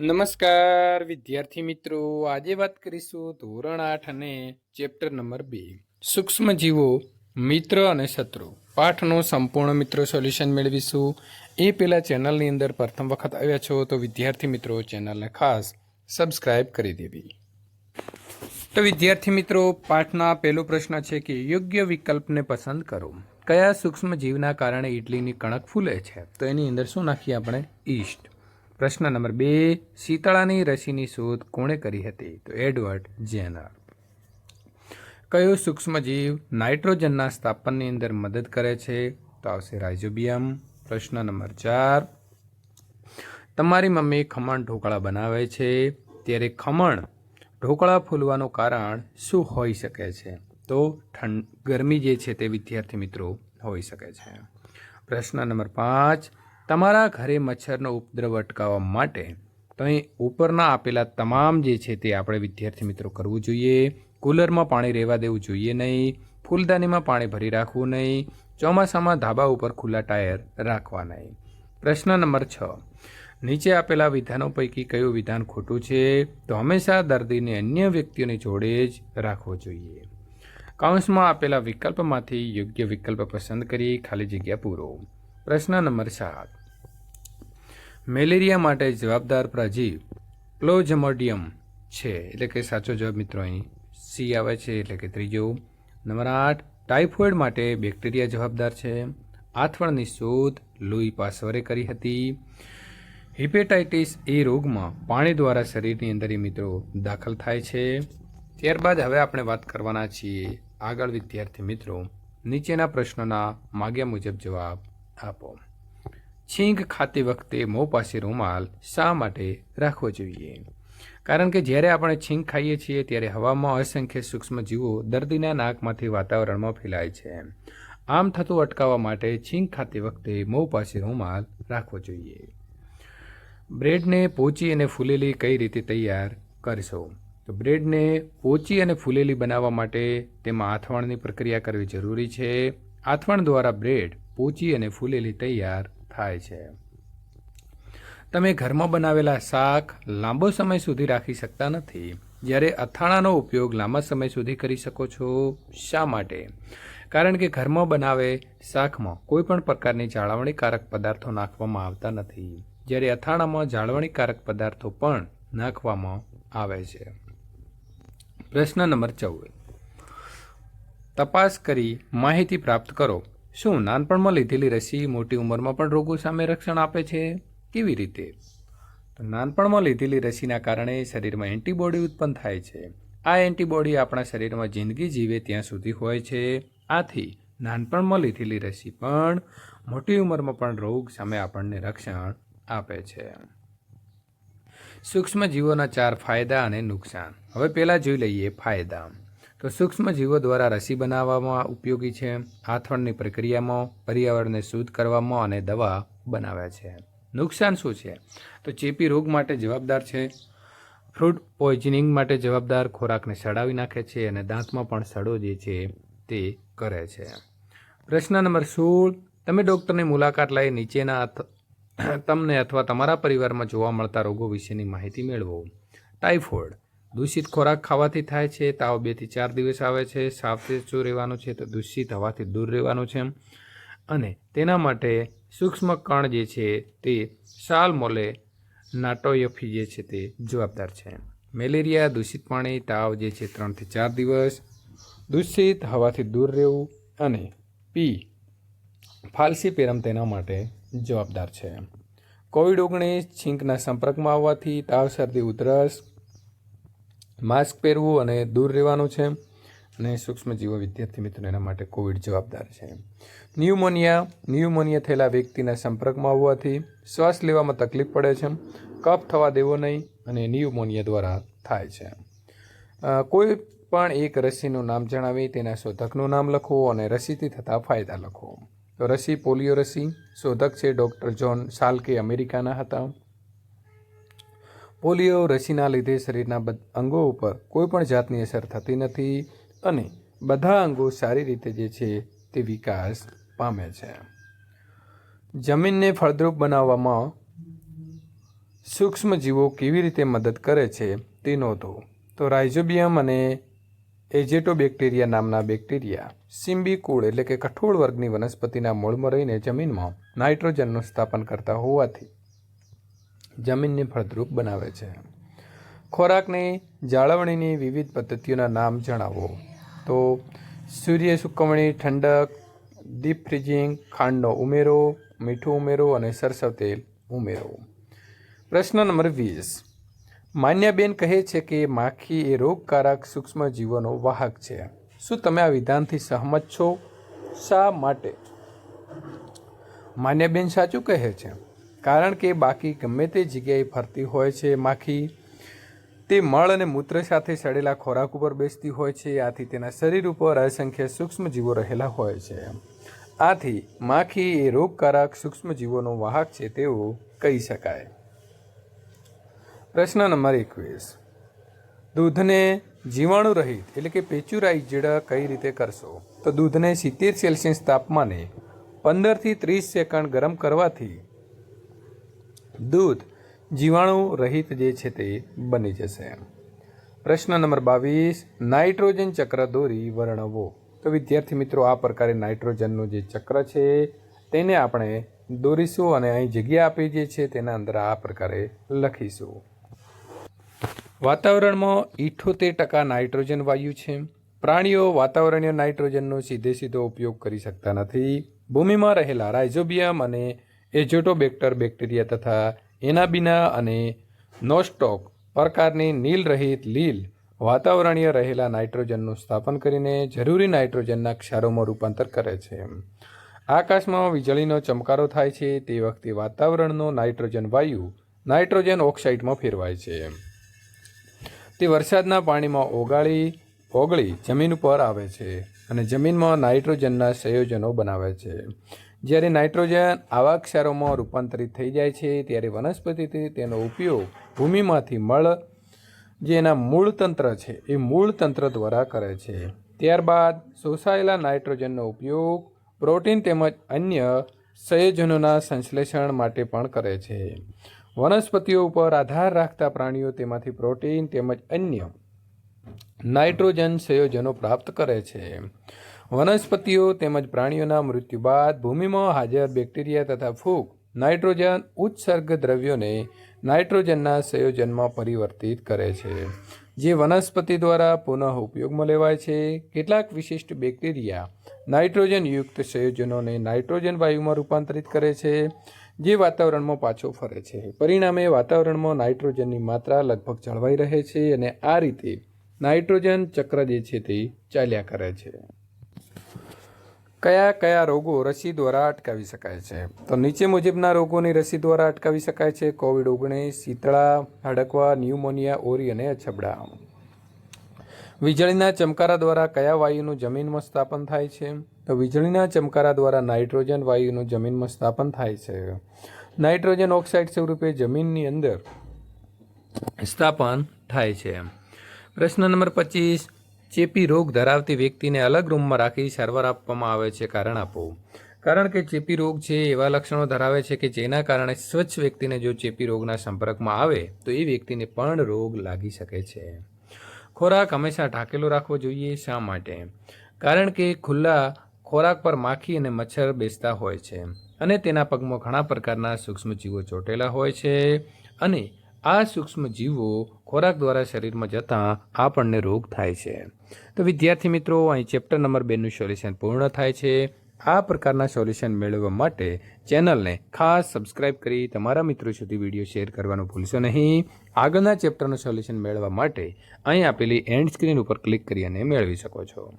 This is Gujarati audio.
નમસ્કાર, વિદ્યાર્થી મિત્રો. આજે વાત કરીશું ધોરણ આઠ અને ચેપ્ટર નંબર બે. સૂક્ષ્મ જીવો મિત્ર અને શત્રુ. પાઠનો સંપૂર્ણ મિત્રો સોલ્યુશન મેળવીશું. એ પહેલાં ચેનલની અંદર પ્રથમ વખત આવ્યા છો તો વિદ્યાર્થી મિત્રો ચેનલને ખાસ સબસ્ક્રાઇબ કરી દેવી. તો વિદ્યાર્થી મિત્રો, પાઠના પહેલો પ્રશ્ન છે કે યોગ્ય વિકલ્પને પસંદ કરો. કયા સૂક્ષ્મ જીવના કારણે ઇડલીની કણક ફૂલે છે? તો એની અંદર શું નાખીએ આપણે? ઈસ્ટ પ્રશ્ન નંબર બે, શીતળાની રસીની શોધ કોણે કરી હતી? તો એડવર્ડ જેનર. કયો સૂક્ષ્મજીવ નાઇટ્રોજનના સ્થાપનની અંદર મદદ કરે છે? તો આવશે રાઇઝોબિયમ. પ્રશ્ન નંબર ચાર, તમારી મમ્મી ખમણ ઢોકળા બનાવે છે? ત્યારે ખમણ ઢોકળા ફૂલવાનું કારણ શું હોઈ શકે છે? તો ઠંડ, ગરમી જે છે તે વિદ્યાર્થી મિત્રો હોઈ શકે છે. પ્રશ્ન નંબર પાંચ તમારા ઘરે મચ્છરનો ઉપદ્રવ અટકાવવા માટે તો ઉપરના આપેલા તમામ જે છે તે આપણે વિદ્યાર્થી મિત્રો કરવું જોઈએ. કુલરમાં પાણી રહેવા દેવું જોઈએ નહીં. ફૂલદાનીમાં પાણી ભરી રાખવું નહીં. ચોમાસામાં ધાબા ઉપર ખુલ્લા ટાયર રાખવા નહીં. પ્રશ્ન નંબર છ. નીચે આપેલા વિધાનો પૈકી કયું વિધાન ખોટું છે? તો હંમેશા દર્દીને અન્ય વ્યક્તિઓની જોડે જ રાખવો જોઈએ. કૌંસમાં આપેલા વિકલ્પમાંથી યોગ્ય વિકલ્પ પસંદ કરી ખાલી જગ્યા પૂરો. પ્રશ્ન નંબર સાત. મેલેરિયા માટે જવાબદાર પ્રજીવ ક્લોઝમોડિયમ છે. એટલે કે સાચો જવાબ મિત્રો અહીં સી આવે છે, એટલે કે ત્રીજો. નંબર આઠ, ટાઇફોઇડ માટે બેક્ટેરિયા જવાબદાર છે. આથવણની શોધ લુઈ પાસવરે કરી હતી. હિપેટાઇટિસ એ રોગમાં પાણી દ્વારા શરીરની અંદર મિત્રો દાખલ થાય છે. ત્યારબાદ હવે આપણે વાત કરવાના છીએ આગળ વિદ્યાર્થી મિત્રો નીચેના પ્રશ્નોના માગ્યા મુજબ જવાબ આપો. છીંક ખાતી વખતે મોં પાસે રૂમાલ શા માટે રાખવો જોઈએ? કારણ કે જ્યારે આપણે છીંક ખાઈએ છીએ, ત્યારે હવામાં અસંખ્ય સૂક્ષ્મ જીવો દર્દીના નાકમાંથી વાતાવરણમાં ફેલાય છે. આમ થતું અટકાવવા માટે છીંક ખાતી વખતે મોં પાસે રૂમાલ રાખવો જોઈએ. બ્રેડને પોચી અને ફૂલેલી કઈ રીતે તૈયાર કરશો? તો બ્રેડને પોચી અને ફૂલેલી બનાવવા માટે તેમાં આથવણની પ્રક્રિયા કરવી જરૂરી છે. આથવણ દ્વારા બ્રેડ પોચી અને ફૂલેલી તૈયાર થાય છે. તમે ઘરમાં બનાવેલા શાક લાંબો સમય સુધી રાખી શકતા નથી. જ્યારે અથાણાનો ઉપયોગ લાંબા સમય સુધી કરી શકો છો, શા માટે? કારણ કે ઘરમાં બનાવે શાકમાં કોઈ પણ પ્રકારની જાળવણીકારક પદાર્થો નાખવામાં આવતા નથી. જ્યારે અથાણામાં જાળવણીકારક પદાર્થો પણ નાખવામાં આવે છે. પ્રશ્ન નંબર ચૌદ. તપાસ કરી માહિતી પ્રાપ્ત કરો. શું નાનપણમાં લીધેલી રસી મોટી ઉંમરમાં પણ રોગો સામે રક્ષણ આપે છે? કેવી રીતે? તો નાનપણમાં લીધેલી રસીના કારણે શરીરમાં એન્ટીબોડી ઉત્પન્ન થાય છે. આ એન્ટીબોડી આપણા શરીરમાં જિંદગી જીવે ત્યાં સુધી હોય છે. આથી નાનપણમાં લીધેલી રસી પણ મોટી ઉંમરમાં પણ રોગ સામે આપણને રક્ષણ આપે છે. સૂક્ષ્મ જીવોના ચાર ફાયદા અને નુકસાન. હવે પહેલાં જોઈ લઈએ ફાયદા. તો સૂક્ષ્મ જીવો દ્વારા રસી બનાવવામાં ઉપયોગી છે. આથવણની પ્રક્રિયામાં પર્યાવરણને શુદ્ધ કરવામાં અને દવા બનાવે છે. નુકસાન શું છે? તો ચેપી રોગ માટે જવાબદાર છે. ફ્રૂટ પોઈઝનિંગ માટે જવાબદાર ખોરાકને સડાવી નાખે છે અને દાંતમાં પણ સડો જે છે તે કરે છે. પ્રશ્ન નંબર સોળ. તમે ડૉક્ટરની મુલાકાત લઈ નીચેના તમને અથવા તમારા પરિવારમાં જોવા મળતા રોગો વિશેની માહિતી મેળવો. ટાઇફોઇડ. દૂષિત ખોરાક ખાવાથી થાય છે, તાવ બેથી ચાર દિવસ આવે છે, સાવચેત શું રહેવાનું છે તો દૂષિત હવાથી દૂર રહેવાનું છે. અને તેના માટે સૂક્ષ્મ કણ જે છે તે સાલ મોલે નાટોયફી જે છે તે જવાબદાર છે. મેલેરિયા, દૂષિત પાણી, તાવ જે છે ત્રણથી ચાર દિવસ, દૂષિત હવાથી દૂર રહેવું અને પી, ફાલસી પેરમ તેના માટે જવાબદાર છે. કોવિડ ઓગણીસ, છીંકના સંપર્કમાં આવવાથી તાવ, શરદી, ઉધરસ માસ્ક પહેરવું અને દૂર રહેવાનું છે. અને સૂક્ષ્મજીવો વિદ્યાર્થી મિત્રો, એના માટે કોવિડ જવાબદાર છે. ન્યુમોનિયા ન્યુમોનિયા થયેલા વ્યક્તિના સંપર્કમાં આવવાથી શ્વાસ લેવામાં તકલીફ પડે છે. કફ થવા દેવો નહીં અને ન્યુમોનિયા દ્વારા થાય છે. કોઈ પણ એક રસીનું નામ જણાવી, તેના શોધકનું નામ લખો અને રસીથી થતા ફાયદા લખો રસી પોલિયો રસી, શોધક છે ડૉક્ટર જ્હોન સાલ્કે, અમેરિકાના હતા. પોલિયો રસીના લીધે શરીરના અંગો ઉપર કોઈ પણ જાતની અસર થતી નથી અને બધા અંગો સારી રીતે જે છે તે વિકાસ પામે છે. જમીનને ફળદ્રુપ બનાવવામાં સૂક્ષ્મજીવો કેવી રીતે મદદ કરે છે તે નોંધો. તો રાઇઝોબિયમ અને એજેટોબેક્ટેરિયા નામના બેક્ટેરિયા, સિમ્બી કુળ એટલે કે કઠોળ વર્ગની વનસ્પતિના મૂળમાં રહીને જમીનમાં નાઇટ્રોજનનું સ્થાપન કરતા હોવાથી જમીનને ફળદ્રુપ બનાવે છે. ખોરાકની જાળવણીની વિવિધ પદ્ધતિઓના નામ જણાવો. તો સૂર્ય સુકવણી, ઠંડક ડીપ ફ્રીજિંગ ખાંડનો ઉમેરો, મીઠું ઉમેરો અને સરસવ તેલ ઉમેરો. પ્રશ્ન નંબર વીસ. માન્યાબેન કહે છે કે માખી એ રોગકારક સૂક્ષ્મ જીવોનો વાહક છે. શું તમે આ વિધાનથી સહમત છો? શા માટે? માન્યાબેન સાચું કહે છે. કારણ કે બાકી ગમે તે જગ્યાએ ફરતી હોય છે માખી, તે મળ અને મૂત્ર સાથે સડેલા ખોરાક ઉપર બેસતી હોય છે, આથી તેના શરીર ઉપર અસંખ્ય સૂક્ષ્મજીવો રહેલા હોય છે. આથી માખી એ રોગકારક સૂક્ષ્મજીવોનો વાહક છે તેવું કહી શકાય. પ્રશ્ન નંબર એકવીસ. દૂધને જીવાણુરહિત એટલે કે પેચ્યુરાઇઝડ કઈ રીતે કરશો? તો દૂધને સિત્તેર સેલ્સિયસ તાપમાને પંદરથી ત્રીસ સેકન્ડ ગરમ કરવાથી દૂધ જીવાણુ રહિત જે છે તે બની જશે. પ્રશ્ન નંબર બાવીસ, નાઇટ્રોજન ચક્ર દોરી વર્ણવો. તો વિદ્યાર્થી મિત્રો, આ પ્રકારે નાઇટ્રોજનનું જે ચક્ર છે, તેને આપણે દોરીશું અને અહીં જગ્યા આપી જે છે તેના અંદર આ પ્રકારે લખીશું. વાતાવરણમાં ઇઠોતેર ટકા નાઇટ્રોજન વાયુ છે. પ્રાણીઓ વાતાવરણીય નાઇટ્રોજનનો સીધે સીધો ઉપયોગ કરી શકતા નથી. ભૂમિમાં રહેલા રાઇઝોબિયમ અને એજોટોબેક્ટર બેક્ટેરિયા તથા એનાબિના અને નોસ્ટોક પ્રકારની નીલરહિત લીલ વાતાવરણીય રહેલા નાઇટ્રોજનનું સ્થાપન કરીને જરૂરી નાઇટ્રોજનના ક્ષારોમાં રૂપાંતર કરે છે. આકાશમાં વીજળીનો ચમકારો થાય છે, તે વખતે વાતાવરણનો નાઇટ્રોજન વાયુ નાઇટ્રોજન ઓક્સાઇડમાં ફેરવાય છે. તે વરસાદના પાણીમાં ઓગાળી, ઓગળી જમીન ઉપર આવે છે અને જમીનમાં નાઇટ્રોજનના સંયોજનો બનાવે છે. જ્યારે નાઇટ્રોજન આવા ક્ષારોમાં રૂપાંતરિત થઈ જાય છે, ત્યારે વનસ્પતિથી તેનો ઉપયોગ ભૂમિમાંથી મળ, જે એના મૂળ તંત્ર છે, એ મૂળ તંત્ર દ્વારા કરે છે. ત્યારબાદ શોષાયેલા નાઇટ્રોજનનો ઉપયોગ પ્રોટીન તેમજ અન્ય સંયોજનોના સંશ્લેષણ માટે પણ કરે છે. વનસ્પતિઓ ઉપર આધાર રાખતા પ્રાણીઓ તેમાંથી પ્રોટીન તેમજ અન્ય નાઇટ્રોજન સંયોજનો પ્રાપ્ત કરે છે. વનસ્પતિઓ તેમજ પ્રાણીઓના મૃત્યુ બાદ ભૂમિમાં હાજર બેક્ટેરિયા તથા ફૂગ, નાઇટ્રોજન ઉત્સર્ગ દ્રવ્યોને નાઇટ્રોજનના સંયોજનમાં પરિવર્તિત કરે છે. જે વનસ્પતિ દ્વારા પુનઃ ઉપયોગમાં લેવાય છે, કેટલાક વિશિષ્ટ બેક્ટેરિયા નાઇટ્રોજનયુક્ત સંયોજનોને નાઇટ્રોજન વાયુમાં રૂપાંતરિત કરે છે, જે વાતાવરણમાં પાછો ફરે છે. પરિણામે વાતાવરણમાં નાઇટ્રોજનની માત્રા લગભગ જળવાઈ રહે છે અને આ રીતે નાઇટ્રોજન ચક્ર જે છે તે ચાલ્યા કરે છે. કયા કયા રોગો રસી દ્વારા અટકાવી શકાય છે? તો નીચે મુજબના રોગોની રસી દ્વારા અટકાવી શકાય છે. કોવિડ ઓગણીસ, શીતળા, હડકવા, ન્યુમોનિયા, ઓરી અને અછબડા. વીજળીના ચમકારા દ્વારા કયા વાયુનું જમીનમાં સ્થાપન થાય છે? તો વીજળીના ચમકારા દ્વારા નાઇટ્રોજન વાયુનું જમીનમાં સ્થાપન થાય છે. નાઇટ્રોજન ઓક્સાઇડ સ્વરૂપે જમીનની અંદર સ્થાપન થાય છે. પ્રશ્ન નંબર પચીસ ચેપી રોગ ધરાવતી વ્યક્તિને અલગ રૂમમાં રાખી સારવાર આપવામાં આવે છે કારણ આપો. કારણ કે ચેપી રોગ છે એવા લક્ષણો ધરાવે છે કે જેના કારણે સ્વચ્છ વ્યક્તિને જો ચેપી રોગના સંપર્કમાં આવે, તો એ વ્યક્તિને પણ રોગ લાગી શકે છે. ખોરાક હંમેશા ઢાંકેલો રાખવો જોઈએ શા માટે? કારણ કે ખુલ્લા ખોરાક પર માખી અને મચ્છર બેસતા હોય છે અને તેના પગમાં ઘણા પ્રકારના સૂક્ષ્મજીવો ચોટેલા હોય છે અને આ સૂક્ષ્મજીવો ખોરાક દ્વારા શરીરમાં જતાં આપણને રોગ થાય છે. તો વિદ્યાર્થી મિત્રો, અહીં ચેપ્ટર નંબર બેનું સોલ્યુશન પૂર્ણ થાય છે. આ પ્રકારના સોલ્યુશન મેળવવા માટે ચેનલને ખાસ સબસ્ક્રાઇબ કરી તમારા મિત્રો સુધી વીડિયો શેર કરવાનું ભૂલશો નહીં. આગળના ચેપ્ટરનું સોલ્યુશન મેળવવા માટે અહીં આપેલી એન્ડ સ્ક્રીન ઉપર ક્લિક કરી અને મેળવી શકો છો.